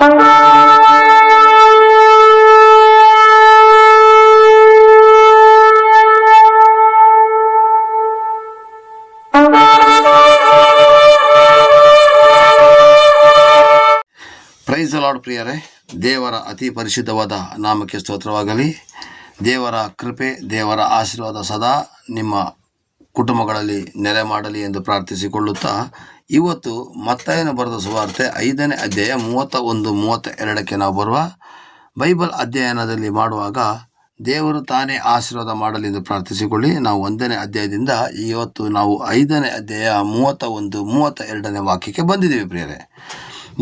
Price lord ಪ್ರಿಯರೇ. ದೇವರ ಅತಿ ಪರಿಶುದ್ಧವಾದ ನಾಮಕ್ಕೆ ಸ್ತೋತ್ರವಾಗಲಿ. ದೇವರ ಕೃಪೆ, ದೇವರ ಆಶೀರ್ವಾದ ಸದಾ ನಿಮ್ಮ ಕುಟುಂಬಗಳಲ್ಲಿ ನೆಲೆ ಮಾಡಲಿ ಎಂದು ಪ್ರಾರ್ಥಿಸಿಕೊಳ್ಳುತ್ತಾ ಇವತ್ತು ಮತ್ತಾಯನ ಬರೆದ ಸುವಾರ್ತೆ ಐದನೇ ಅಧ್ಯಾಯ ಮೂವತ್ತ ಒಂದು, ಮೂವತ್ತ ಎರಡಕ್ಕೆ ನಾವು ಬರುವ ಬೈಬಲ್ ಅಧ್ಯಯನದಲ್ಲಿ ಮಾಡುವಾಗ ದೇವರು ತಾನೇ ಆಶೀರ್ವಾದ ಮಾಡಲಿ ಎಂದು ಪ್ರಾರ್ಥಿಸಿಕೊಳ್ಳಿ. ನಾವು ಒಂದನೇ ಅಧ್ಯಾಯದಿಂದ ಇವತ್ತು ನಾವು ಐದನೇ ಅಧ್ಯಾಯ ಮೂವತ್ತ ಒಂದು, ಮೂವತ್ತ ಎರಡನೇ ವಾಕ್ಯಕ್ಕೆ ಬಂದಿದ್ದೀವಿ ಪ್ರಿಯರೇ.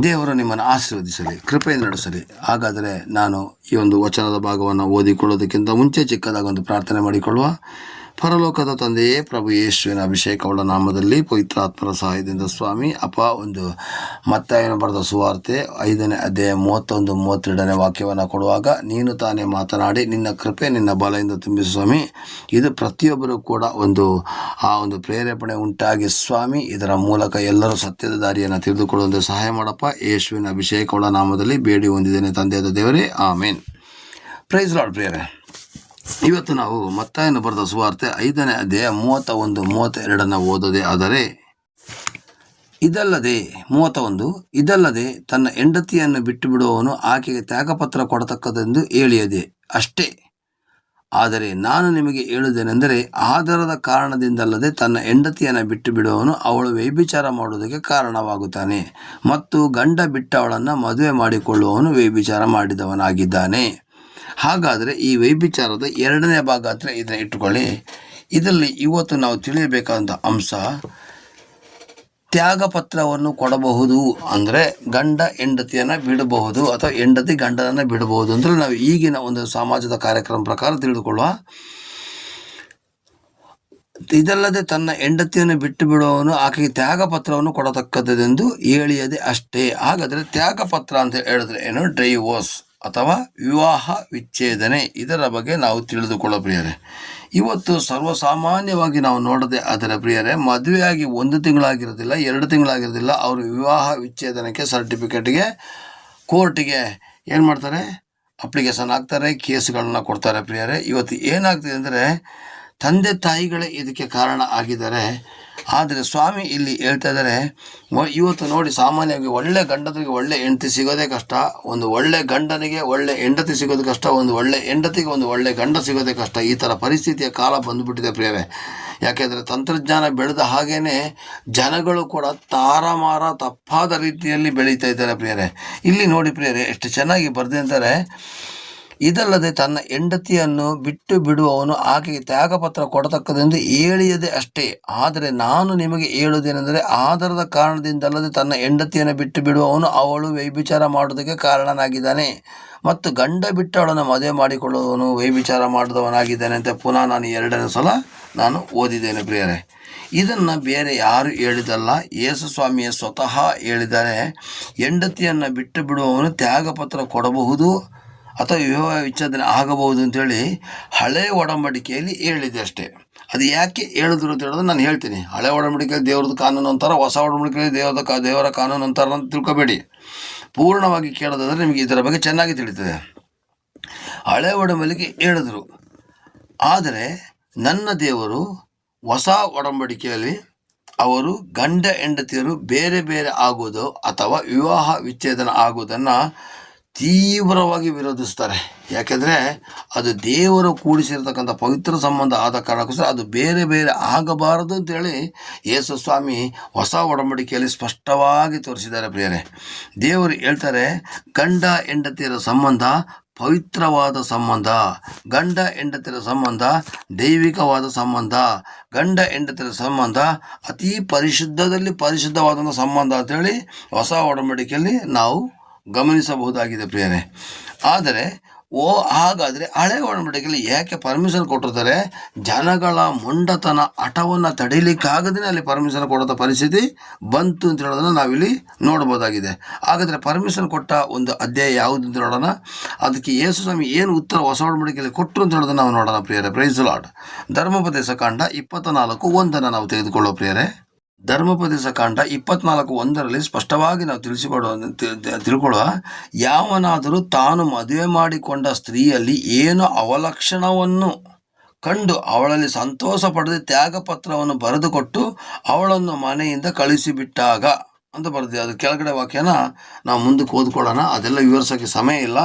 ದೇವರು ನಿಮ್ಮನ್ನು ಆಶೀರ್ವದಿಸಲಿ ಕೃಪೆ ನಡೆಸಲಿ. ಹಾಗಾದರೆ ನಾನು ಈ ಒಂದು ವಚನದ ಭಾಗವನ್ನು ಓದಿಕೊಳ್ಳೋದಕ್ಕಿಂತ ಮುಂಚೆ ಚಿಕ್ಕದಾಗಿ ಒಂದು ಪ್ರಾರ್ಥನೆ ಮಾಡಿಕೊಳ್ಳುವ ಪರಲೋಕದ ತಂದೆಯೇ ಪ್ರಭು ಯೇಸುವಿನ ಅಭಿಷೇಕವುಳ್ಳ ನಾಮದಲ್ಲಿ ಪವಿತ್ರಾತ್ಮರ ಸಹಾಯದಿಂದ ಸ್ವಾಮಿ, ಅಪ್ಪ, ಒಂದು ಮತ್ತಾಯನ ಬರೆದ ಸುವಾರ್ತೆ, ಐದನೇ ಅಧ್ಯಾಯ ಮೂವತ್ತೊಂದು, ಮೂವತ್ತೆರಡನೇ ವಾಕ್ಯವನ್ನು ಕೊಡುವಾಗ, ನೀನು ತಾನೇ ಮಾತನಾಡಿ ನಿನ್ನ ಕೃಪೆ ನಿನ್ನ ಬಲದಿಂದ ತುಂಬಿಸು ಸ್ವಾಮಿ. ಇದು ಪ್ರತಿಯೊಬ್ಬರು ಕೂಡ ಒಂದು, ಆ ಒಂದು ಪ್ರೇರೇಪಣೆ ಉಂಟಾಗಿ ಸ್ವಾಮಿ, ಇದರ ಮೂಲಕ ಎಲ್ಲರೂ ಸತ್ಯದ ದಾರಿಯನ್ನು ತಿಳಿದುಕೊಳ್ಳುವಂತೆ ಸಹಾಯ ಮಾಡಪ್ಪ. ಯೇಸುವಿನ ಅಭಿಷೇಕವುಳ್ಳ ನಾಮದಲ್ಲಿ ಬೇಡಿ ಹೊಂದಿದ್ದೇನೆ ತಂದೆಯಾದ ದೇವರೇ. ಆಮೇನ್. ಪ್ರೈಸ್ ಲಾಡ್ ಪ್ರಿಯರೇ. ಇವತ್ತು ನಾವು ಮತ್ತಾಯನ ಬರೆದ ಸುವಾರ್ತೆ ಐದನೇ ಅಧ್ಯಾಯ ಮೂವತ್ತ ಒಂದು ಮೂವತ್ತ ಎರಡನ್ನು ಓದೋದೇ ಆದರೆ, ಇದಲ್ಲದೆ ಮೂವತ್ತ ಒಂದು ಇದಲ್ಲದೆ ತನ್ನ ಹೆಂಡತಿಯನ್ನು ಬಿಟ್ಟು ಬಿಡುವವನು ಆಕೆಗೆ ತ್ಯಾಗಪತ್ರ ಕೊಡತಕ್ಕದೆಂದು ಹೇಳಿಯದೆ ಅಷ್ಟೇ. ಆದರೆ ನಾನು ನಿಮಗೆ ಹೇಳುವುದೇನೆಂದರೆ, ಆಧಾರದ ಕಾರಣದಿಂದಲ್ಲದೆ ತನ್ನ ಹೆಂಡತಿಯನ್ನು ಬಿಟ್ಟು ಬಿಡುವವನು ಅವಳು ವ್ಯಭಿಚಾರ ಮಾಡುವುದಕ್ಕೆ ಕಾರಣವಾಗುತ್ತಾನೆ ಮತ್ತು ಗಂಡ ಬಿಟ್ಟವಳನ್ನು ಮದುವೆ ಮಾಡಿಕೊಳ್ಳುವವನು ವ್ಯಭಿಚಾರ ಮಾಡಿದವನಾಗಿದ್ದಾನೆ. ಹಾಗಾದರೆ ಈ ವ್ಯಭಿಚಾರದ ಎರಡನೇ ಭಾಗ ಅಂದರೆ ಇದನ್ನು ಇಟ್ಟುಕೊಳ್ಳಿ. ಇದರಲ್ಲಿ ಇವತ್ತು ನಾವು ತಿಳಿಯಬೇಕಾದಂಥ ಅಂಶ ತ್ಯಾಗ ಪತ್ರವನ್ನು ಕೊಡಬಹುದು ಅಂದರೆ ಗಂಡ ಹೆಂಡತಿಯನ್ನು ಬಿಡಬಹುದು ಅಥವಾ ಹೆಂಡತಿ ಗಂಡನನ್ನು ಬಿಡಬಹುದು ಅಂದರೆ ನಾವು ಈಗಿನ ಒಂದು ಸಮಾಜದ ಕಾರ್ಯಕ್ರಮ ಪ್ರಕಾರ ತಿಳಿದುಕೊಳ್ಳುವ. ಇದಲ್ಲದೆ ತನ್ನ ಹೆಂಡತಿಯನ್ನು ಬಿಟ್ಟು ಬಿಡುವವನು ಆಕೆಗೆ ತ್ಯಾಗ ಪತ್ರವನ್ನು ಕೊಡತಕ್ಕದ್ದೆಂದು ಹೇಳಿಯದೆ ಅಷ್ಟೇ. ಹಾಗಾದರೆ ತ್ಯಾಗ ಪತ್ರ ಅಂತ ಹೇಳಿದ್ರೆ ಏನು? ಡ್ರೈವೋರ್ಸ್ ಅಥವಾ ವಿವಾಹ ವಿಚ್ಛೇದನೆ ಇದರ ಬಗ್ಗೆ ನಾವು ತಿಳಿದುಕೊಳ್ಳೋ ಪ್ರಿಯರೇ ಇವತ್ತು ಸರ್ವಸಾಮಾನ್ಯವಾಗಿ ನಾವು ನೋಡದೆ ಅದರ ಪ್ರಿಯರೇ, ಮದುವೆಯಾಗಿ ಒಂದು ತಿಂಗಳಾಗಿರೋದಿಲ್ಲ ಎರಡು ತಿಂಗಳಾಗಿರೋದಿಲ್ಲ ಅವರು ವಿವಾಹ ವಿಚ್ಛೇದನಕ್ಕೆ ಸರ್ಟಿಫಿಕೇಟ್ಗೆ ಕೋರ್ಟಿಗೆ ಏನು ಮಾಡ್ತಾರೆ? ಅಪ್ಲಿಕೇಶನ್ ಹಾಕ್ತಾರೆ, ಕೇಸ್ಗಳನ್ನ ಕೊಡ್ತಾರೆ ಪ್ರಿಯರೇ. ಇವತ್ತು ಏನಾಗ್ತಿದೆ ಅಂದರೆ, ತಂದೆ ತಾಯಿಗಳೇ ಇದಕ್ಕೆ ಕಾರಣ ಆಗಿದ್ದಾರೆ. ಆದರೆ ಸ್ವಾಮಿ ಇಲ್ಲಿ ಹೇಳ್ತಾ ಇದ್ದಾರೆ ಇವತ್ತು ನೋಡಿ ಸಾಮಾನ್ಯವಾಗಿ ಒಳ್ಳೆ ಗಂಡನಿಗೆ ಒಳ್ಳೆ ಹೆಂಡತಿ ಸಿಗೋದೇ ಕಷ್ಟ, ಒಂದು ಒಳ್ಳೆ ಗಂಡನಿಗೆ ಒಳ್ಳೆ ಹೆಂಡತಿ ಸಿಗೋದು ಕಷ್ಟ, ಒಂದು ಒಳ್ಳೆ ಹೆಂಡತಿಗೆ ಒಂದು ಒಳ್ಳೆ ಗಂಡ ಸಿಗೋದೇ ಕಷ್ಟ. ಈ ಥರ ಪರಿಸ್ಥಿತಿಯ ಕಾಲ ಬಂದುಬಿಟ್ಟಿದೆ ಪ್ರಿಯರೇ ಯಾಕೆಂದರೆ ತಂತ್ರಜ್ಞಾನ ಬೆಳೆದ ಹಾಗೇ ಜನಗಳು ಕೂಡ ತಾರಮಾರ ತಪ್ಪಾದ ರೀತಿಯಲ್ಲಿ ಬೆಳೀತಾ ಇದ್ದಾರೆ ಪ್ರಿಯರೇ ಇಲ್ಲಿ ನೋಡಿ ಪ್ರಿಯರೇ ಎಷ್ಟು ಚೆನ್ನಾಗಿ ಬರ್ದೆ ಅಂತಾರೆ ಇದಲ್ಲದೆ ತನ್ನ ಹೆಂಡತಿಯನ್ನು ಬಿಟ್ಟು ಬಿಡುವವನು ಆಕೆಗೆ ತ್ಯಾಗಪತ್ರ ಕೊಡತಕ್ಕದೆಂದು ಹೇಳಿಯದೆ ಅಷ್ಟೇ. ಆದರೆ ನಾನು ನಿಮಗೆ ಹೇಳುವುದೇನೆಂದರೆ, ಆಧಾರದ ಕಾರಣದಿಂದಲ್ಲದೆ ತನ್ನ ಹೆಂಡತಿಯನ್ನು ಬಿಟ್ಟು ಬಿಡುವವನು ಅವಳು ವ್ಯಭಿಚಾರ ಮಾಡುವುದಕ್ಕೆ ಕಾರಣನಾಗಿದ್ದಾನೆ ಮತ್ತು ಗಂಡ ಬಿಟ್ಟವಳನ್ನು ಮದುವೆ ಮಾಡಿಕೊಳ್ಳುವವನು ವ್ಯಭಿಚಾರ ಮಾಡಿದವನಾಗಿದ್ದಾನೆ ಅಂತ ಪುನಃ ನಾನು ಎರಡನೇ ಸಲ ನಾನು ಓದಿದ್ದೇನೆ ಪ್ರಿಯರೇ. ಇದನ್ನು ಬೇರೆ ಯಾರು ಹೇಳಿದಲ್ಲ. ಯೇಸು ಸ್ವಾಮಿಯೇ ಸ್ವತಃ ಹೇಳಿದ್ದಾರೆ, ಹೆಂಡತಿಯನ್ನು ಬಿಟ್ಟು ಬಿಡುವವನು ತ್ಯಾಗಪತ್ರ ಕೊಡಬಹುದು ಅಥವಾ ವಿವಾಹ ವಿಚ್ಛೇದನ ಆಗಬಹುದು ಅಂತೇಳಿ ಹಳೆ ಒಡಂಬಡಿಕೆಯಲ್ಲಿ ಹೇಳಿದೆ ಅಷ್ಟೇ. ಅದು ಯಾಕೆ ಹೇಳಿದ್ರು ಅಂತ ಹೇಳಿದ್ರೆ ನಾನು ಹೇಳ್ತೀನಿ. ಹಳೆ ಒಡಂಬಡಿಕೆಯಲ್ಲಿ ದೇವ್ರದ್ದು ಕಾನೂನು ಅಂತಾರೆ, ಹೊಸ ಒಡಂಬಡಿಕೆಯಲ್ಲಿ ದೇವರದ ಕಾ, ದೇವರ ಕಾನೂನು ಅಂತಾರೆ ಅಂತ ತಿಳ್ಕೊಬೇಡಿ. ಪೂರ್ಣವಾಗಿ ಕೇಳೋದಾದರೆ ನಿಮಗೆ ಇದರ ಬಗ್ಗೆ ಚೆನ್ನಾಗಿ ತಿಳಿತದೆ. ಹಳೆ ಒಡಂಬಡಿಕೆ ಹೇಳಿದ್ರು. ಆದರೆ ನನ್ನ ದೇವರು ಹೊಸ ಒಡಂಬಡಿಕೆಯಲ್ಲಿ ಅವರು ಗಂಡ ಹೆಂಡತಿಯರು ಬೇರೆ ಬೇರೆ ಆಗೋದು ಅಥವಾ ವಿವಾಹ ವಿಚ್ಛೇದನ ಆಗುವುದನ್ನು ತೀವ್ರವಾಗಿ ವಿರೋಧಿಸ್ತಾರೆ. ಯಾಕೆಂದರೆ ಅದು ದೇವರು ಕೂಡಿಸಿರ್ತಕ್ಕಂಥ ಪವಿತ್ರ ಸಂಬಂಧ ಆದ ಕಾರಣಕ್ಕೋಸ್ಕರ ಅದು ಬೇರೆ ಬೇರೆ ಆಗಬಾರದು ಅಂತೇಳಿ ಯೇಸು ಸ್ವಾಮಿ ಹೊಸ ಒಡಂಬಡಿಕೆಯಲ್ಲಿ ಸ್ಪಷ್ಟವಾಗಿ ತೋರಿಸಿದ್ದಾರೆ ಪ್ರಿಯರೇ. ದೇವರು ಹೇಳ್ತಾರೆ, ಗಂಡ ಹೆಂಡತಿಯರ ಸಂಬಂಧ ಪವಿತ್ರವಾದ ಸಂಬಂಧ, ಗಂಡ ಹೆಂಡತಿಯರ ಸಂಬಂಧ ದೈವಿಕವಾದ ಸಂಬಂಧ, ಗಂಡ ಹೆಂಡತಿಯರ ಸಂಬಂಧ ಅತಿ ಪರಿಶುದ್ಧದಲ್ಲಿ ಪರಿಶುದ್ಧವಾದಂಥ ಸಂಬಂಧ ಅಂತೇಳಿ ಹೊಸ ಒಡಂಬಡಿಕೆಯಲ್ಲಿ ನಾವು ಗಮನಿಸಬಹುದಾಗಿದೆ ಪ್ರಿಯರೇ. ಆದರೆ, ಓ, ಹಾಗಾದರೆ ಹಳೆ ಒಡಂಬಡಿಕೆಯಲ್ಲಿ ಯಾಕೆ ಪರ್ಮಿಷನ್ ಕೊಟ್ಟಿರ್ತಾರೆ? ಜನಗಳ ಮೊಂಡತನ ಹಠವನ್ನು ತಡೀಲಿಕ್ಕಾಗದೇ ಅಲ್ಲಿ ಪರ್ಮಿಷನ್ ಕೊಡೋದ ಪರಿಸ್ಥಿತಿ ಬಂತು ಅಂತ ಹೇಳೋದನ್ನು ನಾವಿಲ್ಲಿ ನೋಡ್ಬೋದಾಗಿದೆ. ಹಾಗಾದರೆ ಪರ್ಮಿಷನ್ ಕೊಟ್ಟ ಒಂದು ಅಧ್ಯಾಯ ಯಾವುದು ಅಂತ ನೋಡೋಣ. ಅದಕ್ಕೆ ಯೇಸು ಸ್ವಾಮಿ ಏನು ಉತ್ತರ ಹೊಸ ಒಡಂಬಡಿಕೆಯಲ್ಲಿ ಕೊಟ್ಟರು ಅಂತ ಹೇಳೋದನ್ನು ನಾವು ನೋಡೋಣ ಪ್ರಿಯರೇ. ಪ್ರೈಸ್ ಲಾಡ್ ಧರ್ಮೋಪದೇಶ ಕಾಂಡ ಇಪ್ಪತ್ತ ನಾಲ್ಕು ಒಂದನ್ನು ನಾವು ತೆಗೆದುಕೊಳ್ಳೋ ಪ್ರಿಯರೇ. ಧರ್ಮೋಪದೇಶ ಕಾಂಡ ಇಪ್ಪತ್ನಾಲ್ಕು ಒಂದರಲ್ಲಿ ಸ್ಪಷ್ಟವಾಗಿ ನಾವು ತಿಳಿಸಿಕೊಡುವ ತಿಳ್ಕೊಳ್ಳುವ ಯಾವನಾದರೂ ತಾನು ಮದುವೆ ಮಾಡಿಕೊಂಡ ಸ್ತ್ರೀಯಲ್ಲಿ ಏನು ಅವಲಕ್ಷಣವನ್ನು ಕಂಡು ಅವಳಲ್ಲಿ ಸಂತೋಷ ಪಡೆದು ತ್ಯಾಗಪತ್ರವನ್ನು ಬರೆದುಕೊಟ್ಟು ಅವಳನ್ನು ಮನೆಯಿಂದ ಕಳಿಸಿಬಿಟ್ಟಾಗ ಅಂತ ಬರೆದಿದೆ. ಅದು ಕೆಳಗಡೆ ವಾಕ್ಯನ ನಾವು ಮುಂದಕ್ಕೆ ಓದ್ಕೊಳ್ಳೋಣ. ಅದೆಲ್ಲ ವಿವರಿಸೋಕ್ಕೆ ಸಮಯ ಇಲ್ಲ.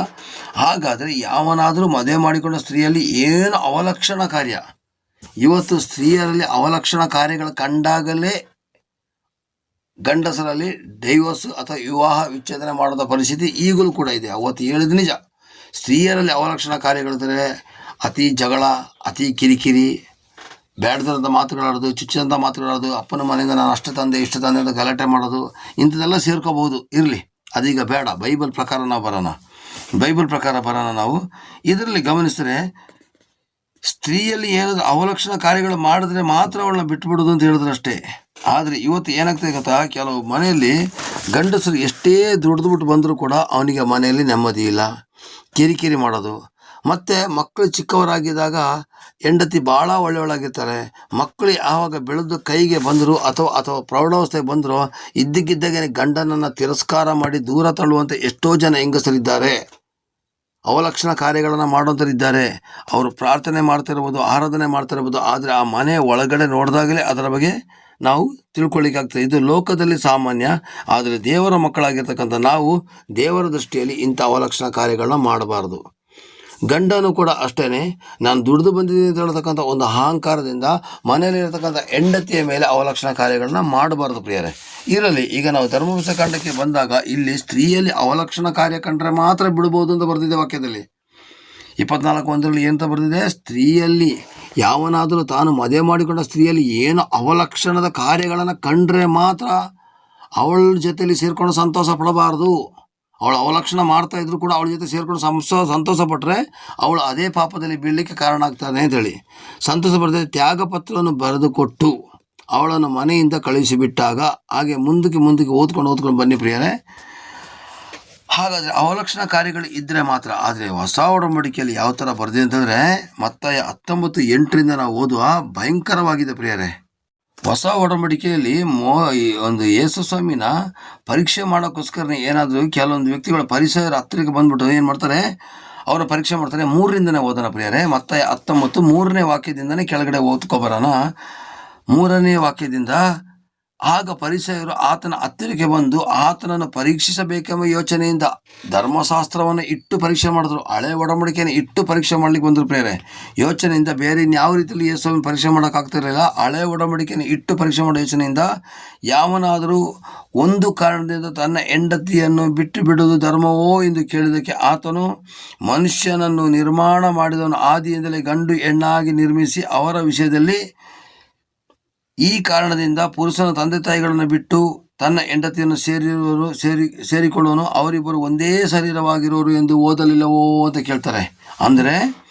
ಹಾಗಾದರೆ ಯಾವನಾದರೂ ಮದುವೆ ಮಾಡಿಕೊಂಡ ಸ್ತ್ರೀಯಲ್ಲಿ ಏನು ಅವಲಕ್ಷಣ ಕಾರ್ಯ ಇವತ್ತು ಸ್ತ್ರೀಯರಲ್ಲಿ ಅವಲಕ್ಷಣ ಕಾರ್ಯಗಳು ಕಂಡಾಗಲೇ ಗಂಡಸರಲ್ಲಿ ಡೈವೋರ್ಸ್ ಅಥವಾ ವಿವಾಹ ವಿಚ್ಛೇದನ ಮಾಡೋದ ಪರಿಸ್ಥಿತಿ ಈಗಲೂ ಕೂಡ ಇದೆ. ಅವತ್ತು ಹೇಳಿದ ನಿಜ. ಸ್ತ್ರೀಯರಲ್ಲಿ ಅವಲಕ್ಷಣ ಕಾರ್ಯಗಳಿದ್ರೆ ಅತಿ ಜಗಳ, ಅತಿ ಕಿರಿಕಿರಿ ಬೇಡದಂಥ ಮಾತುಗಳಾಡೋದು ಚುಚ್ಚಿದಂಥ ಮಾತುಗಳಾಡೋದು, ಅಪ್ಪನ ಮನೆಯಿಂದ ನಾನು ಅಷ್ಟು ತಂದೆ, ಇಷ್ಟು ತಂದೆ ಅಂತ ಗಲಾಟೆ ಮಾಡೋದು, ಇಂಥದ್ದೆಲ್ಲ ಸೇರ್ಕೋಬಹುದು. ಇರಲಿ. ಅದೀಗ ಬೇಡ. ಬೈಬಲ್ ಪ್ರಕಾರ ನಾವು ಬರೋಣ. ಬೈಬಲ್ ಪ್ರಕಾರ ಬರೋಣ ನಾವು. ಇದರಲ್ಲಿ ಗಮನಿಸಿದ್ರೆ ಸ್ತ್ರೀಯಲ್ಲಿ ಏನಾದರೂ ಅವಲಕ್ಷಣ ಕಾರ್ಯಗಳು ಮಾಡಿದ್ರೆ ಮಾತ್ರ ಅವಳನ್ನ ಬಿಟ್ಬಿಡೋದು ಅಂತ ಹೇಳಿದ್ರು ಅಷ್ಟೇ. ಆದರೆ ಇವತ್ತು ಏನಾಗ್ತದೆ ಗೊತ್ತಾ? ಕೆಲವು ಮನೆಯಲ್ಲಿ ಗಂಡಸರು ಎಷ್ಟೇ ದುಡ್ದುಬಿಟ್ಟು ಬಂದರೂ ಕೂಡ ಅವನಿಗೆ ಮನೆಯಲ್ಲಿ ನೆಮ್ಮದಿ ಇಲ್ಲ. ಕಿರಿಕಿರಿ ಮಾಡೋದು. ಮತ್ತು ಮಕ್ಕಳು ಚಿಕ್ಕವರಾಗಿದ್ದಾಗ ಹೆಂಡತಿ ಭಾಳ ಒಳ್ಳೆಯವಳಾಗಿರ್ತಾರೆ. ಮಕ್ಕಳು ಯಾವಾಗ ಬೆಳೆದು ಕೈಗೆ ಬಂದರು ಅಥವಾ ಅಥವಾ ಪ್ರೌಢಾವಸ್ಥೆಗೆ ಬಂದರೂ ಇದ್ದಕ್ಕಿದ್ದಾಗೆ ಗಂಡನನ್ನು ತಿರಸ್ಕಾರ ಮಾಡಿ ದೂರ ತಳ್ಳುವಂಥ ಎಷ್ಟೋ ಜನ ಹೆಂಗಸರಿದ್ದಾರೆ. ಅವಲಕ್ಷಣ ಕಾರ್ಯಗಳನ್ನು ಮಾಡೋಂಥರಿದ್ದಾರೆ ಅವರು ಪ್ರಾರ್ಥನೆ ಮಾಡ್ತಿರ್ಬೋದು, ಆರಾಧನೆ ಮಾಡ್ತಿರ್ಬೋದು, ಆದರೆ ಆ ಮನೆ ಒಳಗಡೆ ನೋಡಿದಾಗಲೇ ಅದರ ಬಗ್ಗೆ ನಾವು ತಿಳ್ಕೊಳ್ಳಿಕ್ಕಾಗ್ತದೆ ಇದು ಲೋಕದಲ್ಲಿ ಸಾಮಾನ್ಯ, ಆದರೆ ದೇವರ ಮಕ್ಕಳಾಗಿರ್ತಕ್ಕಂಥ ನಾವು ದೇವರ ದೃಷ್ಟಿಯಲ್ಲಿ ಇಂಥ ಅವಲಕ್ಷಣ ಕಾರ್ಯಗಳನ್ನ ಮಾಡಬಾರ್ದು. ಗಂಡನು ಕೂಡ ಅಷ್ಟೇ ನಾನು ದುಡಿದು ಬಂದಿದ್ದೀನಿ ಅಂತ ಹೇಳ್ತಕ್ಕಂಥ ಒಂದು ಅಹಂಕಾರದಿಂದ ಮನೆಯಲ್ಲಿ ಇರತಕ್ಕಂಥ ಹೆಂಡತಿಯ ಮೇಲೆ ಅವಲಕ್ಷಣ ಕಾರ್ಯಗಳನ್ನ ಮಾಡಬಾರ್ದು ಪ್ರಿಯರೇ. ಇರಲಿ, ಈಗ ನಾವು ಧರ್ಮಪುಸ್ತಕ ಕಾಂಡಕ್ಕೆ ಬಂದಾಗ ಇಲ್ಲಿ ಸ್ತ್ರೀಯಲ್ಲಿ ಅವಲಕ್ಷಣ ಕಾರ್ಯ ಕಂಡ್ರೆ ಮಾತ್ರ ಬಿಡ್ಬೋದು ಅಂತ ಬರ್ತಿದೆ ವಾಕ್ಯದಲ್ಲಿ. ಇಪ್ಪತ್ನಾಲ್ಕು ಒಂದರಲ್ಲಿ ಏನಂತ ಬರೆದಿದೆ? ಸ್ತ್ರೀಯಲ್ಲಿ ಯಾವನಾದರೂ ತಾನು ಮದುವೆ ಮಾಡಿಕೊಂಡ ಸ್ತ್ರೀಯಲ್ಲಿ ಏನು ಅವಲಕ್ಷಣದ ಕಾರ್ಯಗಳನ್ನು ಕಂಡ್ರೆ ಮಾತ್ರ ಅವಳ ಜೊತೆಯಲ್ಲಿ ಸೇರಿಕೊಂಡು ಸಂತೋಷ ಪಡಬಾರ್ದು. ಅವಳು ಅವಲಕ್ಷಣ ಮಾಡ್ತಾ ಇದ್ರು ಕೂಡ ಅವಳ ಜೊತೆ ಸೇರಿಕೊಂಡು ಸಂಸ ಸಂತೋಷ ಪಟ್ಟರೆ ಅವಳು ಅದೇ ಪಾಪದಲ್ಲಿ ಬೀಳಲಿಕ್ಕೆ ಕಾರಣ ಆಗ್ತಾನೆ ಅಂತೇಳಿ. ಸಂತೋಷ ಪಡ್ತದೆ ತ್ಯಾಗ ಪತ್ರವನ್ನು ಬರೆದು ಕೊಟ್ಟು ಅವಳನ್ನು ಮನೆಯಿಂದ ಕಳುಹಿಸಿಬಿಟ್ಟಾಗ ಹಾಗೆ ಮುಂದಕ್ಕೆ ಮುಂದಕ್ಕೆ ಓದ್ಕೊಂಡು ಓದ್ಕೊಂಡು ಬನ್ನಿ ಪ್ರಿಯರೇ. ಹಾಗಾದರೆ ಅವಲಕ್ಷಣ ಕಾರ್ಯಗಳು ಇದ್ದರೆ ಮಾತ್ರ, ಆದರೆ ಹೊಸ ಒಡಂಬಡಿಕೆಯಲ್ಲಿ ಯಾವ ಥರ ಬರೆದಿದೆ ಅಂತಂದರೆ ಮತ್ತೆ ಹತ್ತೊಂಬತ್ತು ಎಂಟರಿಂದ ನಾವು ಓದುವ ಭಯಂಕರವಾಗಿದೆ ಪ್ರಿಯರೇ. ಹೊಸ ಒಡಂಬಡಿಕೆಯಲ್ಲಿ ಮೋ ಒಂದು ಯೇಸು ಸ್ವಾಮಿನ ಪರೀಕ್ಷೆ ಮಾಡೋಕ್ಕೋಸ್ಕರ ಏನಾದರೂ ಕೆಲವೊಂದು ವ್ಯಕ್ತಿಗಳ ಪರಿಸರ ಹತ್ತಿರಕ್ಕೆ ಬಂದ್ಬಿಟ್ಟು ಏನು ಮಾಡ್ತಾರೆ? ಅವರ ಪರೀಕ್ಷೆ ಮಾಡ್ತಾರೆ. ಮೂರರಿಂದನೇ ಓದೋಣ ಪ್ರಿಯರೇ. ಮತ್ತೆ ಹತ್ತೊಂಬತ್ತು, ಮೂರನೇ ವಾಕ್ಯದಿಂದನೇ ಕೆಳಗಡೆ ಓದ್ಕೊಬರೋಣ ಮೂರನೇ ವಾಕ್ಯದಿಂದ ಆಗ ಪರಿಸಯರು ಆತನ ಹತ್ತಿರಕ್ಕೆ ಬಂದು ಆತನನ್ನು ಪರೀಕ್ಷಿಸಬೇಕೆಂಬ ಯೋಚನೆಯಿಂದ ಧರ್ಮಶಾಸ್ತ್ರವನ್ನು ಇಟ್ಟು ಪರೀಕ್ಷೆ ಮಾಡಿದ್ರು. ಹಳೆ ಒಡಂಬಡಿಕೆಯನ್ನು ಇಟ್ಟು ಪರೀಕ್ಷೆ ಮಾಡ್ಲಿಕ್ಕೆ ಬಂದರು ಪ್ರೇರೆ. ಯೋಚನೆಯಿಂದ ಬೇರೆ ಇನ್ಯಾವ ರೀತಿಯಲ್ಲಿ ಯೇಸುವನ್ನು ಪರೀಕ್ಷೆ ಮಾಡೋಕ್ಕಾಗ್ತಿರಲಿಲ್ಲ ಹಳೆ ಒಡಂಬಡಿಕೆಯನ್ನು ಇಟ್ಟು ಪರೀಕ್ಷೆ ಮಾಡೋ ಯೋಚನೆಯಿಂದ ಯಾವನಾದರೂ ಒಂದು ಕಾರಣದಿಂದ ತನ್ನ ಹೆಂಡತಿಯನ್ನು ಬಿಟ್ಟು ಬಿಡುವುದು ಧರ್ಮವೋ ಎಂದು ಕೇಳಿದಕ್ಕೆ ಆತನು ಮನುಷ್ಯನನ್ನು ನಿರ್ಮಾಣ ಮಾಡಿದವನು ಆದಿಯಿಂದಲೇ ಗಂಡು ಹೆಣ್ಣಾಗಿ ನಿರ್ಮಿಸಿ ಅವರ ವಿಷಯದಲ್ಲಿ ಈ ಕಾರಣದಿಂದ ಪುರುಷನ ತಂದೆ ತಾಯಿಗಳನ್ನು ಬಿಟ್ಟು ತನ್ನ ಹೆಂಡತಿಯನ್ನು ಸೇರಿರುವರು ಸೇರಿ, ಸೇರಿಕೊಳ್ಳೋನು ಅವರಿಬ್ಬರು ಒಂದೇ ಶರೀರವಾಗಿರೋರು ಎಂದು ಓದಲಿಲ್ಲವೋ ಅಂತ ಕೇಳ್ತಾರೆ. ಅಂದರೆ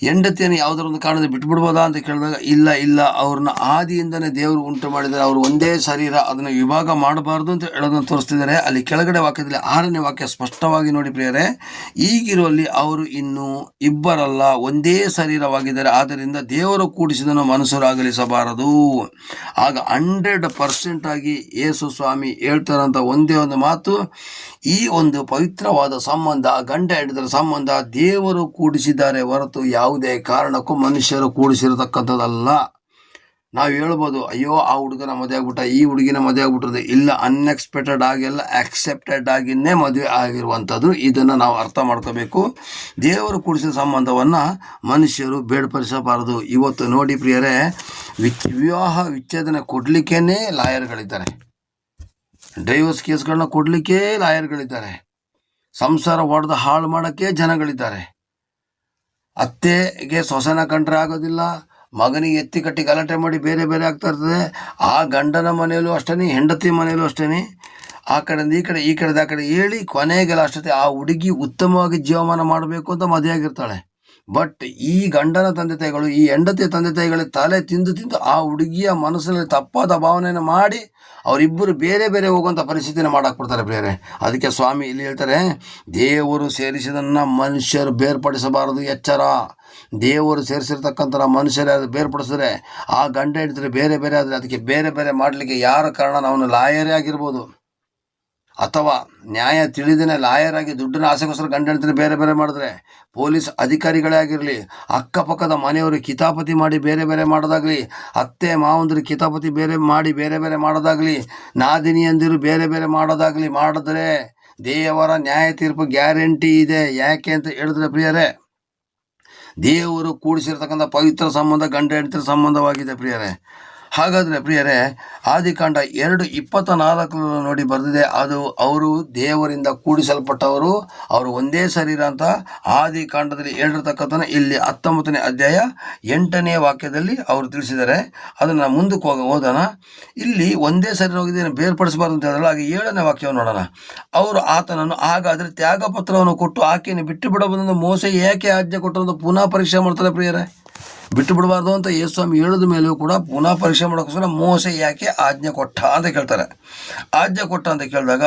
ಹೆಂಡತಿಯನ್ನು ಯಾವುದರ ಒಂದು ಕಾರಣದಲ್ಲಿ ಬಿಟ್ಬಿಡ್ಬೋದಾ ಅಂತ ಕೇಳಿದಾಗ, ಇಲ್ಲ ಇಲ್ಲ, ಅವ್ರನ್ನ ಆದಿಯಿಂದನೇ ದೇವರು ಉಂಟು ಮಾಡಿದರೆ ಅವರು ಒಂದೇ ಶರೀರ, ಅದನ್ನು ವಿಭಾಗ ಮಾಡಬಾರ್ದು ಅಂತ ಹೇಳೋದನ್ನು ತೋರಿಸ್ತಿದ್ದಾರೆ. ಅಲ್ಲಿ ಕೆಳಗಡೆ ವಾಕ್ಯದಲ್ಲಿ ಆರನೇ ವಾಕ್ಯ ಸ್ಪಷ್ಟವಾಗಿ ನೋಡಿ ಪ್ರಿಯರೇ ಈಗಿರುವಲ್ಲಿ ಅವರು ಇನ್ನು ಇಬ್ಬರಲ್ಲ, ಒಂದೇ ಶರೀರವಾಗಿದ್ದಾರೆ, ಆದ್ದರಿಂದ ದೇವರು ಕೂಡಿಸಿದನು ಮನುಷ್ಯರು ಅಗಲಿಸಬಾರದು ಆಗ ಹಂಡ್ರೆಡ್ ಪರ್ಸೆಂಟ್ ಆಗಿ ಯೇಸು ಸ್ವಾಮಿ ಹೇಳ್ತಾರಂತ ಒಂದೇ ಒಂದು ಮಾತು, ಈ ಒಂದು ಪವಿತ್ರವಾದ ಸಂಬಂಧ, ಗಂಡ ಹಿಡಿದ ಸಂಬಂಧ ದೇವರು ಕೂಡಿಸಿದ್ದಾರೆ ಹೊರತು ಯಾವುದೇ ಕಾರಣಕ್ಕೂ ಮನುಷ್ಯರು ಕೂಡಿಸಿರತಕ್ಕಂಥದ್ದಲ್ಲ. ನಾವು ಹೇಳ್ಬೋದು, ಅಯ್ಯೋ, ಆ ಹುಡುಗನ ಮದುವೆ ಆಗ್ಬಿಟ್ಟ, ಈ ಹುಡುಗಿನ ಮದುವೆ ಆಗ್ಬಿಟ್ರದು. ಇಲ್ಲ ಅನ್ಎಕ್ಸ್ಪೆಕ್ಟೆಡ್ ಆಗಿಲ್ಲ ಆಕ್ಸೆಪ್ಟೆಡ್ ಆಗಿನೇ ಮದುವೆ ಆಗಿರುವಂಥದ್ದು. ಇದನ್ನು ನಾವು ಅರ್ಥ ಮಾಡ್ಕೋಬೇಕು. ದೇವರು ಕೂಡಿಸಿದ ಸಂಬಂಧವನ್ನು ಮನುಷ್ಯರು ಬೇಡ್ಪಡಿಸಬಾರದು. ಇವತ್ತು ನೋಡಿ ಪ್ರಿಯರೇ, ವಿಚ್, ವಿವಾಹ ವಿಚ್ಛೇದನ ಕೊಡಲಿಕ್ಕೇ ಲಾಯರ್ಗಳಿದ್ದಾರೆ. ಡೈವರ್ಸ್ ಕೇಸ್ಗಳನ್ನ ಕೊಡಲಿಕ್ಕೇ ಲಾಯರ್ಗಳಿದ್ದಾರೆ. ಸಂಸಾರ ಹೊಡೆದು ಹಾಳು ಮಾಡೋಕ್ಕೆ ಜನಗಳಿದ್ದಾರೆ. ಅತ್ತೆಗೆ ಸೊಸನ ಕಂಡ್ರೆ ಆಗೋದಿಲ್ಲ, ಮಗನಿಗೆ ಎತ್ತಿ ಕಟ್ಟಿ ಗಲಾಟೆ ಮಾಡಿ ಬೇರೆ ಬೇರೆ ಆಗ್ತಾ ಇರ್ತದೆ. ಆ ಗಂಡನ ಮನೆಯಲ್ಲೂ ಅಷ್ಟೇ ಹೆಂಡತಿ ಮನೆಯಲ್ಲೂ ಅಷ್ಟೇ ಆ ಕಡೆಯಿಂದ ಈ ಕಡೆ, ಈ ಕಡೆದ ಆ ಕಡೆ ಹೇಳಿ ಕೊನೆಗೆಲ್ಲ ಅಷ್ಟೊತ್ತೆ ಆ ಹುಡುಗಿ ಉತ್ತಮವಾಗಿ ಜೀವಮಾನ ಮಾಡಬೇಕು ಅಂತ ಮದುವೆ ಆಗಿರ್ತಾಳೆ ಬಟ್ ಈ ಗಂಡನ ತಂದೆ ತಾಯಿಗಳು, ಈ ಹೆಂಡತಿಯ ತಂದೆ ತಾಯಿಗಳಿಗೆ ತಲೆ ತಿಂದು ತಿಂದು ಆ ಹುಡುಗಿಯ ಮನಸ್ಸಿನಲ್ಲಿ ತಪ್ಪಾದ ಭಾವನೆಯನ್ನು ಮಾಡಿ ಅವರಿಬ್ಬರು ಬೇರೆ ಬೇರೆ ಹೋಗುವಂಥ ಪರಿಸ್ಥಿತಿನ ಮಾಡಾಕ್ಬಿಡ್ತಾರೆ ಬೇರೆ ಅದಕ್ಕೆ ಸ್ವಾಮಿ ಇಲ್ಲಿ ಹೇಳ್ತಾರೆ, ದೇವರು ಸೇರಿಸಿದನ್ನು ಮನುಷ್ಯರು ಬೇರ್ಪಡಿಸಬಾರದು ಎಚ್ಚರ. ದೇವರು ಸೇರಿಸಿರ್ತಕ್ಕಂಥ ಮನುಷ್ಯರೇ ಅದು ಬೇರ್ಪಡಿಸಿದ್ರೆ, ಆ ಗಂಡ ಹೆಂಡತಿರು ಬೇರೆ ಬೇರೆ ಆದರೆ ಅದಕ್ಕೆ ಬೇರೆ ಬೇರೆ ಮಾಡಲಿಕ್ಕೆ ಯಾರ ಕಾರಣ? ನಾವು ಲಾಯರೇ ಆಗಿರ್ಬೋದು. ಅಥವಾ ನ್ಯಾಯ ತಿಳಿದೇನೆ ಲಾಯರ್ ಆಗಿ ದುಡ್ಡಿನ ಆಸೆಗೋಸ್ಕರ ಗಂಡ ಬೇರೆ ಬೇರೆ ಮಾಡಿದ್ರೆ ಪೊಲೀಸ್ ಅಧಿಕಾರಿಗಳೇ ಆಗಿರಲಿ, ಅಕ್ಕಪಕ್ಕದ ಮನೆಯವರು ಕಿತಾಪತಿ ಮಾಡಿ ಬೇರೆ ಬೇರೆ ಮಾಡೋದಾಗಲಿ, ಅತ್ತೆ ಮಾವಂದಿರು ಕಿತಾಪತಿ ಬೇರೆ ಮಾಡಿ ಬೇರೆ ಬೇರೆ ಮಾಡೋದಾಗಲಿ, ನಾದಿನಿಯಂದಿರು ಬೇರೆ ಬೇರೆ ಮಾಡೋದಾಗಲಿ ಮಾಡಿದ್ರೆ ದೇವರ ನ್ಯಾಯ ತೀರ್ಪು ಗ್ಯಾರಂಟಿ ಇದೆ. ಯಾಕೆ ಅಂತ ಹೇಳಿದ್ರೆ ಪ್ರಿಯರೇ, ದೇವರು ಕೂಡಿಸಿರ್ತಕ್ಕಂಥ ಪವಿತ್ರ ಸಂಬಂಧ, ಗಂಡ ಹೆಂಡತಿರ ಸಂಬಂಧವಾಗಿದೆ ಪ್ರಿಯರೇ. ಹಾಗಾದರೆ ಪ್ರಿಯರೇ ಆದಿಕಾಂಡ ಎರಡು ಇಪ್ಪತ್ತ ನಾಲ್ಕರಲ್ಲಿ ನೋಡಿ ಬರೆದಿದೆ. ಅದು ಅವರು ದೇವರಿಂದ ಕೂಡಿಸಲ್ಪಟ್ಟವರು. ಅವರು ಒಂದೇ ಶರೀರ ಅಂತ ಆದಿಕಾಂಡದಲ್ಲಿ ಹೇಳಿರ್ತಕ್ಕಂಥ ಇಲ್ಲಿ ಹತ್ತೊಂಬತ್ತನೇ ಅಧ್ಯಾಯ ಎಂಟನೇ ವಾಕ್ಯದಲ್ಲಿ ಅವರು ತಿಳಿಸಿದ್ದಾರೆ. ಅದನ್ನು ಮುಂದಕ್ಕೆ ಹೋಗ ಹೋಗೋಣ ಇಲ್ಲಿ ಒಂದೇ ಶರೀರ ಹೋಗಿದ್ದೇನೆ ಬೇರ್ಪಡಿಸಬಾರ್ದು ಅಂತ ಹೇಳಿದ್ರೆ ಹಾಗೆ ಏಳನೇ ವಾಕ್ಯವನ್ನು ನೋಡೋಣ. ಅವರು ಆತನನ್ನು ಹಾಗಾದರೆ ತ್ಯಾಗಪತ್ರವನ್ನು ಕೊಟ್ಟು ಆಕೆಯನ್ನು ಬಿಟ್ಟು ಬಿಡಬಹುದೆಂದು ಮೋಸ ಏಕೆ ಆಜ್ಞೆ ಕೊಟ್ಟರು ಪುನಃ ಪರೀಕ್ಷೆ ಮಾಡ್ತಾರೆ ಪ್ರಿಯರೇ? ಬಿಟ್ಟು ಬಿಡಬಾರ್ದು ಅಂತ ಯೇಸ್ವಾಮಿ ಹೇಳಿದ ಮೇಲೂ ಕೂಡ ಪುನಃ ಪರೀಕ್ಷೆ ಮಾಡೋಕ್ಕೋಸ್ಕರ ಮೋಸೆ ಯಾಕೆ ಆಜ್ಞೆ ಕೊಟ್ಟ ಅಂತ ಕೇಳ್ತಾರೆ. ಆಜ್ಞೆ ಕೊಟ್ಟ ಅಂತ ಕೇಳಿದಾಗ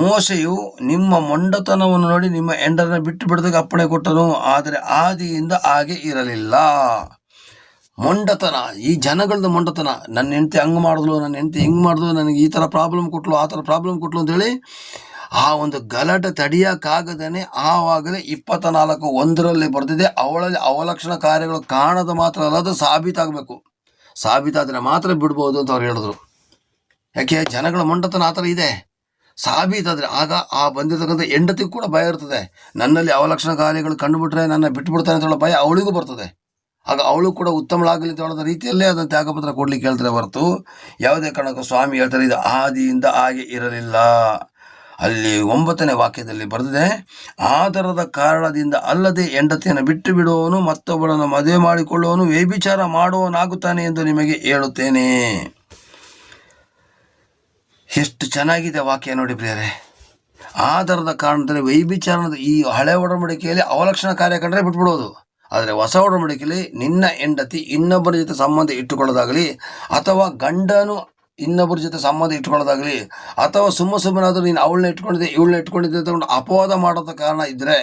ಮೋಸೆಯು ನಿಮ್ಮ ಮೊಂಡತನವನ್ನು ನೋಡಿ ನಿಮ್ಮ ಎಂಡರನ್ನ ಬಿಟ್ಟು ಬಿಡದಾಗ ಅಪ್ಪಣೆ ಕೊಟ್ಟನು, ಆದರೆ ಆದಿಯಿಂದ ಹಾಗೆ ಇರಲಿಲ್ಲ. ಮೊಂಡತನ, ಈ ಜನಗಳದ್ದು ಮೊಂಡತನ, ನನ್ನ ಹೆಂಡತಿ ಹಂಗೆ ಮಾಡಿದ್ಲು, ನನ್ನ ಹೆಂಡತಿ ಹಿಂಗೆ ಮಾಡಿದ್ಲು, ನನಗೆ ಈ ಥರ ಪ್ರಾಬ್ಲಮ್ ಕೊಟ್ಲು, ಆ ಥರ ಪ್ರಾಬ್ಲಮ್ ಕೊಟ್ಲು ಅಂತೇಳಿ ಆ ಒಂದು ಗಲಾಟೆ ತಡೆಯೋಕ್ಕಾಗದೇ ಆವಾಗಲೇ ಇಪ್ಪತ್ತ ನಾಲ್ಕು ಒಂದರಲ್ಲಿ ಬರ್ತಿದೆ ಅವಳಲ್ಲಿ ಅವಲಕ್ಷಣ ಕಾರ್ಯಗಳು ಕಾಣದ ಮಾತ್ರ ಅಲ್ಲ, ಅದು ಸಾಬೀತಾಗಬೇಕು. ಸಾಬೀತಾದರೆ ಮಾತ್ರ ಬಿಡ್ಬೋದು ಅಂತ ಅವ್ರು ಹೇಳಿದ್ರು. ಯಾಕೆ, ಜನಗಳ ಮೊಂಡತನ ಆ ಥರ ಇದೆ? ಸಾಬೀತಾದರೆ ಆಗ ಆ ಬಂದಿರತಕ್ಕಂಥ ಹೆಂಡತಿಗೂ ಕೂಡ ಭಯ ಇರ್ತದೆ. ನನ್ನಲ್ಲಿ ಅವಲಕ್ಷಣ ಕಾರ್ಯಗಳು ಕಂಡುಬಿಟ್ರೆ ನನ್ನ ಬಿಟ್ಟುಬಿಡ್ತಾನೆ ಅಂತ ಹೇಳೋ ಭಯ ಅವಳಿಗೂ ಬರ್ತದೆ. ಆಗ ಅವಳು ಕೂಡ ಉತ್ತಮಳಾಗಲಿ ಅಂತ ರೀತಿಯಲ್ಲೇ ಅದನ್ನು ತ್ಯಾಗಪತ್ರ ಕೊಡ್ಲಿಕ್ಕೆ ಹೇಳ್ತಾರೆ ಹೊರತು, ಯಾವುದೇ ಕಾರಣಕ್ಕೂ ಸ್ವಾಮಿ ಹೇಳ್ತಾರೆ, ಇದು ಆದಿಯಿಂದ ಹಾಗೆ ಇರಲಿಲ್ಲ. ಅಲ್ಲಿ ಒಂಬತ್ತನೇ ವಾಕ್ಯದಲ್ಲಿ ಬರೆದಿದೆ ಆಧಾರದ ಕಾರಣದಿಂದ ಅಲ್ಲದೆ ಹೆಂಡತಿಯನ್ನು ಬಿಟ್ಟು ಬಿಡುವವನು ಮತ್ತೊಬ್ಬಳನ್ನು ಮದುವೆ ಮಾಡಿಕೊಳ್ಳುವವನು ವ್ಯಭಿಚಾರ ಮಾಡುವವನಾಗುತ್ತಾನೆ ಎಂದು ನಿಮಗೆ ಹೇಳುತ್ತೇನೆ. ಎಷ್ಟು ಚೆನ್ನಾಗಿದೆ ವಾಕ್ಯ ನೋಡಿ ಪ್ರಿಯರೇ. ಆಧಾರದ ಕಾರಣದಲ್ಲಿ ವೈಭಿಚಾರಣದ ಈ ಹಳೆ ಒಡಂಬಡಿಕೆಯಲ್ಲಿ ಅವಲಕ್ಷಣ ಕಾರ್ಯ ಕಂಡ್ರೆ ಬಿಟ್ಬಿಡೋದು ಆದರೆ ಹೊಸ ಒಡಂಬಡಿಕೆಯಲ್ಲಿ ನಿನ್ನ ಹೆಂಡತಿ ಇನ್ನೊಬ್ಬರ ಜೊತೆ ಸಂಬಂಧ ಇಟ್ಟುಕೊಳ್ಳೋದಾಗಲಿ ಅಥವಾ ಗಂಡನು ಇನ್ನೊಬ್ಬರ ಜೊತೆ ಸಂಬಂಧ ಇಟ್ಕೊಳ್ಳೋದಾಗಲಿ ಅಥವಾ ಸುಮ್ಮ ಸುಮ್ಮನಾದರೂ ನೀನು ಅವಳನ್ನ ಇಟ್ಕೊಂಡಿದ್ದೆ, ಇವಳನ್ನ ಇಟ್ಕೊಂಡಿದ್ದೆ ತಗೊಂಡು ಅಪವಾದ ಮಾಡೋದ ಕಾರಣ ಇದ್ದರೆ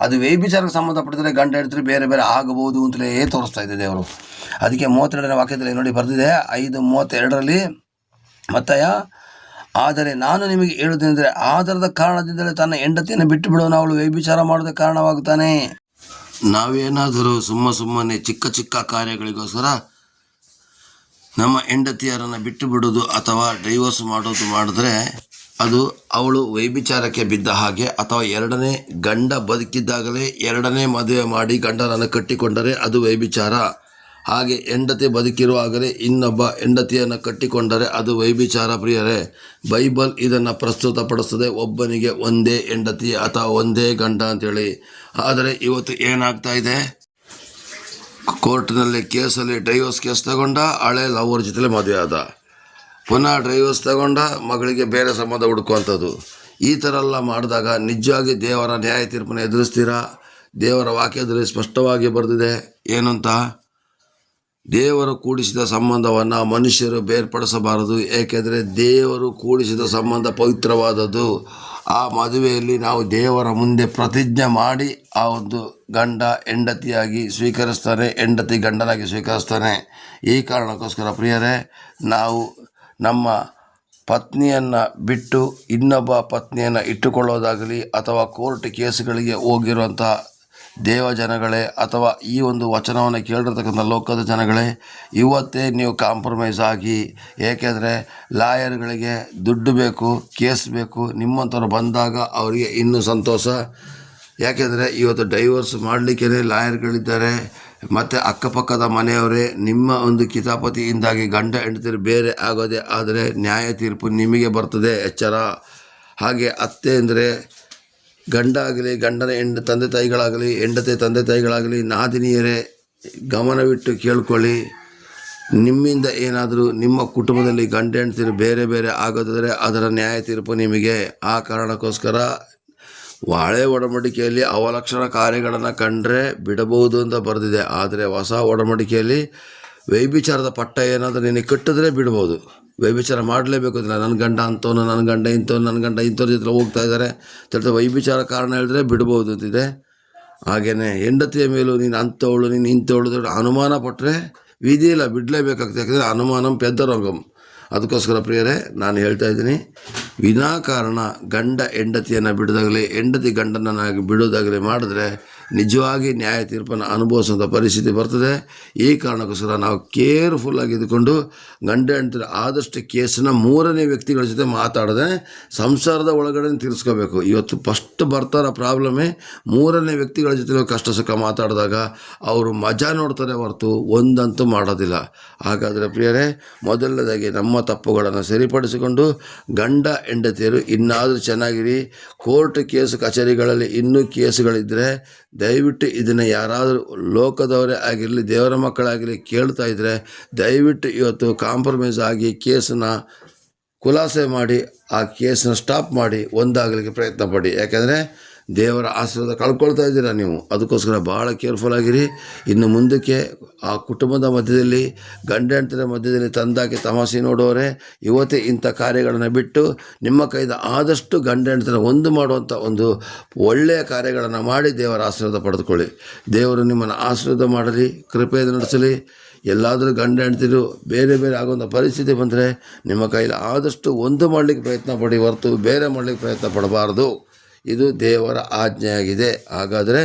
ಅದು ವ್ಯಭಿಚಾರಕ್ಕೆ ಸಂಬಂಧಪಟ್ಟಿದ್ರೆ ಗಂಡ ಹೆಂಡತಿ ಬೇರೆ ಬೇರೆ ಆಗಬಹುದು ಅಂತಲೇ ತೋರಿಸ್ತಾ ಇದೆ ದೇವರು. ಅದಕ್ಕೆ ಮೂವತ್ತೆರಡನೇ ವಾಕ್ಯದಲ್ಲಿ ನೋಡಿ ಬರೆದಿದೆ, ಐದು ಮೂವತ್ತೆರಡರಲ್ಲಿ, ಮತ್ತಯ, ಆದರೆ ನಾನು ನಿಮಗೆ ಹೇಳುವುದೇನೆಂದರೆ ಆಧಾರದ ಕಾರಣದಿಂದಲೇ ತನ್ನ ಹೆಂಡತಿಯನ್ನು ಬಿಟ್ಟು ಬಿಡೋನು ಅವಳು ವ್ಯಭಿಚಾರ ಮಾಡೋದಕ್ಕೆ ಕಾರಣವಾಗುತ್ತಾನೆ. ನಾವೇನಾದರೂ ಸುಮ್ಮ ಸುಮ್ಮನೆ ಚಿಕ್ಕ ಚಿಕ್ಕ ಕಾರ್ಯಗಳಿಗೋಸ್ಕರ ನಮ್ಮ ಹೆಂಡತಿಯರನ್ನು ಬಿಟ್ಟು ಬಿಡೋದು ಅಥವಾ ಡೈವರ್ಸ್ ಮಾಡೋದು ಮಾಡಿದ್ರೆ ಅದು ಅವಳು ವೈಭಿಚಾರಕ್ಕೆ ಬಿದ್ದ ಹಾಗೆ ಅಥವಾ ಎರಡನೇ ಗಂಡ ಬದುಕಿದ್ದಾಗಲೇ ಎರಡನೇ ಮದುವೆ ಮಾಡಿ ಗಂಡನನ್ನು ಕಟ್ಟಿಕೊಂಡರೆ ಅದು ವೈಭಿಚಾರ ಹಾಗೆ ಹೆಂಡತಿ ಬದುಕಿರುವಾಗಲೇ ಇನ್ನೊಬ್ಬ ಹೆಂಡತಿಯನ್ನು ಕಟ್ಟಿಕೊಂಡರೆ ಅದು ವೈಭಿಚಾರ ಪ್ರಿಯರೇ. ಬೈಬಲ್ ಇದನ್ನು ಪ್ರಸ್ತುತಪಡಿಸ್ತದೆ ಒಬ್ಬನಿಗೆ ಒಂದೇ ಹೆಂಡತಿ ಅಥವಾ ಒಂದೇ ಗಂಡ ಅಂತೇಳಿ. ಆದರೆ ಇವತ್ತು ಏನಾಗ್ತಾ ಇದೆ? ಕೋರ್ಟ್ನಲ್ಲಿ ಕೇಸಲ್ಲಿ ಡ್ರೈವರ್ಸ್ ಕೇಸ್ ತಗೊಂಡ, ಹಳೆ ಲವರ್ ಜೊತೆಲೆ ಮದುವೆ ಆದ. ಪುನಃ ಡ್ರೈವರ್ಸ್ ತಗೊಂಡ, ಮಗಳಿಗೆ ಬೇರೆ ಸಂಬಂಧ ಹುಡುಕುವಂಥದ್ದು. ಈ ಥರ ಎಲ್ಲ ಮಾಡಿದಾಗ ನಿಜವಾಗಿ ದೇವರ ನ್ಯಾಯ ತೀರ್ಪನ್ನು ಎದುರಿಸ್ತೀರಾ? ದೇವರ ವಾಕ್ಯದಲ್ಲಿ ಸ್ಪಷ್ಟವಾಗಿ ಬರೆದಿದೆ, ಏನಂತ? ದೇವರು ಕೂಡಿಸಿದ ಸಂಬಂಧವನ್ನು ಮನುಷ್ಯರು ಬೇರ್ಪಡಿಸಬಾರದು, ಏಕೆಂದರೆ ದೇವರು ಕೂಡಿಸಿದ ಸಂಬಂಧ ಪವಿತ್ರವಾದದ್ದು. ಆ ಮದುವೆಯಲ್ಲಿ ನಾವು ದೇವರ ಮುಂದೆ ಪ್ರತಿಜ್ಞೆ ಮಾಡಿ ಆ ಒಂದು ಗಂಡ ಹೆಂಡತಿಯಾಗಿ ಸ್ವೀಕರಿಸ್ತಾನೆ, ಹೆಂಡತಿ ಗಂಡನಾಗಿ ಸ್ವೀಕರಿಸ್ತಾನೆ. ಈ ಕಾರಣಕ್ಕೋಸ್ಕರ ಪ್ರಿಯರೇ, ನಾವು ನಮ್ಮ ಪತ್ನಿಯನ್ನು ಬಿಟ್ಟು ಇನ್ನೊಬ್ಬ ಪತ್ನಿಯನ್ನು ಇಟ್ಟುಕೊಳ್ಳೋದಾಗಲಿ ಅಥವಾ ಕೋರ್ಟ್ ಕೇಸ್ಗಳಿಗೆ ಹೋಗಿರುವಂಥ ದೇವ ಜನಗಳೇ ಅಥವಾ ಈ ಒಂದು ವಚನವನ್ನು ಕೇಳಿರ್ತಕ್ಕಂಥ ಲೋಕದ ಜನಗಳೇ, ಇವತ್ತೇ ನೀವು ಕಾಂಪ್ರಮೈಸ್ ಆಗಿ, ಏಕೆಂದರೆ ಲಾಯರ್ಗಳಿಗೆ ದುಡ್ಡು ಬೇಕು, ಕೇಸ್ ಬೇಕು, ನಿಮ್ಮಂಥವ್ರು ಬಂದಾಗ ಅವರಿಗೆ ಇನ್ನೂ ಸಂತೋಷ. ಯಾಕೆಂದರೆ ಇವತ್ತು ಡೈವರ್ಸ್ ಮಾಡಲಿಕ್ಕೇ ಲಾಯರ್ಗಳಿದ್ದಾರೆ. ಮತ್ತು ಅಕ್ಕಪಕ್ಕದ ಮನೆಯವರೇ, ನಿಮ್ಮ ಒಂದು ಕಿತಾಪತಿಯಿಂದಾಗಿ ಗಂಡ ಹೆಂಡತಿರು ಬೇರೆ ಆಗೋದೇ ಆದರೆ ನ್ಯಾಯ ತೀರ್ಪು ನಿಮಗೆ ಬರ್ತದೆ ಎಚ್ಚರ. ಹಾಗೆ ಅತ್ತೆ ಅಂದರೆ ಗಂಡ ಆಗಲಿ ಗಂಡನ ಹೆಂಡ, ತಂದೆ ತಾಯಿಗಳಾಗಲಿ, ಹೆಂಡತಿ, ತಂದೆ ತಾಯಿಗಳಾಗಲಿ, ನಾದಿನಿಯರೇ, ಗಮನವಿಟ್ಟು ಕೇಳ್ಕೊಳ್ಳಿ. ನಿಮ್ಮಿಂದ ಏನಾದರೂ ನಿಮ್ಮ ಕುಟುಂಬದಲ್ಲಿ ಗಂಡ ಹೆಂಡತಿರು ಬೇರೆ ಬೇರೆ ಆಗೋದಾದರೆ ಅದರ ನ್ಯಾಯ ತೀರ್ಪು ನಿಮಗೆ. ಆ ಕಾರಣಕ್ಕೋಸ್ಕರ ಹಳೆ ಒಡಂಬಡಿಕೆಯಲ್ಲಿ ಅವಲಕ್ಷಣ ಕಾರ್ಯಗಳನ್ನು ಕಂಡ್ರೆ ಬಿಡಬಹುದು ಅಂತ ಬರೆದಿದೆ. ಆದರೆ ಹೊಸ ಒಡಂಬಡಿಕೆಯಲ್ಲಿ ವ್ಯಭಿಚಾರದ ಪಟ್ಟ ಏನಾದರೂ ನಿನಗೆ ಕಟ್ಟಿದ್ರೆ ಬಿಡ್ಬೋದು. ವ್ಯಭಿಚಾರ ಮಾಡಲೇಬೇಕು ಅಂತಿಲ್ಲ ನನ್ನ ಗಂಡ ಅಂತವನು ನನ್ನ ಗಂಡ ಇಂಥವ್ನು ನನ್ನ ಗಂಡ ಇಂಥವ್ರ ಜೊತೆ ಹೋಗ್ತಾ ಇದ್ದಾರೆ ತಿಳಿದ ವೈಭಿಚಾರ ಕಾರಣ ಹೇಳಿದ್ರೆ ಬಿಡ್ಬೋದು ಅಂತಿದೆ. ಹಾಗೆಯೇ ಹೆಂಡತಿಯ ಮೇಲೂ ನೀನು ಅಂಥವಳು, ನೀನು ಇಂಥವಳು ಅನುಮಾನ ಪಟ್ಟರೆ ವಿಧಿ ಇಲ್ಲ, ಬಿಡಲೇಬೇಕಾಗ್ತದೆ. ಯಾಕಂದರೆ ಅನುಮಾನಂ ಪೆದ್ದರೋಗಂ. ಅದಕ್ಕೋಸ್ಕರ ಪ್ರಿಯರೇ, ನಾನು ಹೇಳ್ತಾ ಇದ್ದೀನಿ, ವಿನಾಕಾರಣ ಗಂಡ ಹೆಂಡತಿಯನ್ನು ಬಿಡೋದಾಗಲಿ, ಹೆಂಡತಿ ಗಂಡನನ್ನಾಗಿ ಬಿಡೋದಾಗಲಿ ಮಾಡಿದ್ರೆ ನಿಜವಾಗಿ ನ್ಯಾಯ ತೀರ್ಪನ್ನು ಅನುಭವಿಸುವಂಥ ಪರಿಸ್ಥಿತಿ ಬರ್ತದೆ. ಈ ಕಾರಣಕ್ಕೋಸ್ಕರ ನಾವು ಕೇರ್ಫುಲ್ ಆಗಿ ಇದ್ಕೊಂಡು ಗಂಡ ಹೆಂಡತಿ ಆದಷ್ಟು ಕೇಸನ್ನ ಮೂರನೇ ವ್ಯಕ್ತಿಗಳ ಜೊತೆ ಮಾತಾಡದೆ ಸಂಸಾರದ ಒಳಗಡೆ ತೀರಿಸ್ಕೋಬೇಕು. ಇವತ್ತು ಫಸ್ಟ್ ಬರ್ತಾರ ಪ್ರಾಬ್ಲಮೇ ಮೂರನೇ ವ್ಯಕ್ತಿಗಳ ಜೊತೆ ಕಷ್ಟ ಸುಖ ಮಾತಾಡಿದಾಗ ಅವರು ಮಜಾ ನೋಡ್ತಾರೆ ಹೊರತು ಒಂದಂತೂ ಮಾಡೋದಿಲ್ಲ. ಹಾಗಾದರೆ ಪ್ರಿಯರೇ, ಮೊದಲನೇದಾಗಿ ನಮ್ಮ ತಪ್ಪುಗಳನ್ನು ಸರಿಪಡಿಸಿಕೊಂಡು ಗಂಡ ಹೆಂಡತಿಯರು ಇನ್ನಾದರೂ ಚೆನ್ನಾಗಿರಿ. ಕೋರ್ಟ್ ಕೇಸು ಕಚೇರಿಗಳಲ್ಲಿ ಇನ್ನೂ ಕೇಸುಗಳಿದ್ದರೆ ದಯವಿಟ್ಟು ಇದನ್ನು ಯಾರಾದರೂ ಲೋಕದವರೇ ಆಗಿರಲಿ, ದೇವರ ಮಕ್ಕಳಾಗಿರಲಿ ಕೇಳ್ತಾ ಇದ್ದರೆ ದಯವಿಟ್ಟು ಇವತ್ತು ಕಾಂಪ್ರಮೈಸ್ ಆಗಿ ಕೇಸನ್ನು ಖುಲಾಸೆ ಮಾಡಿ, ಆ ಕೇಸನ್ನ ಸ್ಟಾಪ್ ಮಾಡಿ ಒಂದಾಗಲಿಕ್ಕೆ ಪ್ರಯತ್ನ ಪಡಿ. ಯಾಕೆಂದರೆ ದೇವರ ಆಶೀರ್ವಾದ ಕಳ್ಕೊಳ್ತಾ ಇದ್ದೀರಾ ನೀವು? ಅದಕ್ಕೋಸ್ಕರ ಭಾಳ ಕೇರ್ಫುಲ್ ಆಗಿರಿ. ಇನ್ನು ಮುಂದಕ್ಕೆ ಆ ಕುಟುಂಬದ ಮಧ್ಯದಲ್ಲಿ ಗಂಡ ಮಧ್ಯದಲ್ಲಿ ತಂದಾಕಿ ತಮಾಷೆ ನೋಡೋರೆ ಇವತ್ತೇ ಇಂಥ ಕಾರ್ಯಗಳನ್ನು ಬಿಟ್ಟು ನಿಮ್ಮ ಕೈದ ಆದಷ್ಟು ಗಂಡ ಒಂದು ಮಾಡುವಂಥ ಒಂದು ಒಳ್ಳೆಯ ಕಾರ್ಯಗಳನ್ನು ಮಾಡಿ ದೇವರ ಆಶೀರ್ವಾದ ಪಡೆದುಕೊಳ್ಳಿ. ದೇವರು ನಿಮ್ಮನ್ನು ಆಶೀರ್ವಾದ ಮಾಡಲಿ, ಕೃಪೆಯಿಂದ ನಡೆಸಲಿ. ಎಲ್ಲಾದರೂ ಗಂಡ ಹೆಂಡ್ತಿರು ಬೇರೆ ಬೇರೆ ಆಗುವಂಥ ಪರಿಸ್ಥಿತಿ ಬಂದರೆ ನಿಮ್ಮ ಕೈಲಿ ಆದಷ್ಟು ಒಂದು ಮಾಡಲಿಕ್ಕೆ ಪ್ರಯತ್ನ ಪಡಿ ಹೊರತು ಬೇರೆ ಮಾಡಲಿಕ್ಕೆ ಪ್ರಯತ್ನ ಪಡಬಾರ್ದು. ಇದು ದೇವರ ಆಜ್ಞೆಯಾಗಿದೆ. ಹಾಗಾದರೆ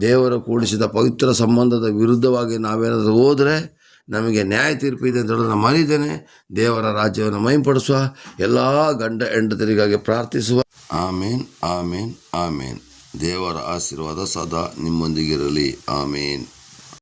ದೇವರು ಕೂಡಿಸಿದ ಪವಿತ್ರ ಸಂಬಂಧದ ವಿರುದ್ಧವಾಗಿ ನಾವೇನಾದರೂ ಹೋದರೆ ನಮಗೆ ನ್ಯಾಯ ತೀರ್ಪಿದೆ ಅಂತ ಹೇಳೋದು ನಾನು ಮರಿದ್ದೇನೆ ದೇವರ ರಾಜ್ಯವನ್ನು ಮೈಂಪಡಿಸುವ ಎಲ್ಲ ಗಂಡ ಹೆಂಡತರಿಗಾಗಿ ಪ್ರಾರ್ಥಿಸುವ. ಆಮೇನ್ ಆಮೇನ್ ಆಮೇನ್. ದೇವರ ಆಶೀರ್ವಾದ ಸದಾ ನಿಮ್ಮೊಂದಿಗಿರಲಿ. ಆಮೇನ್.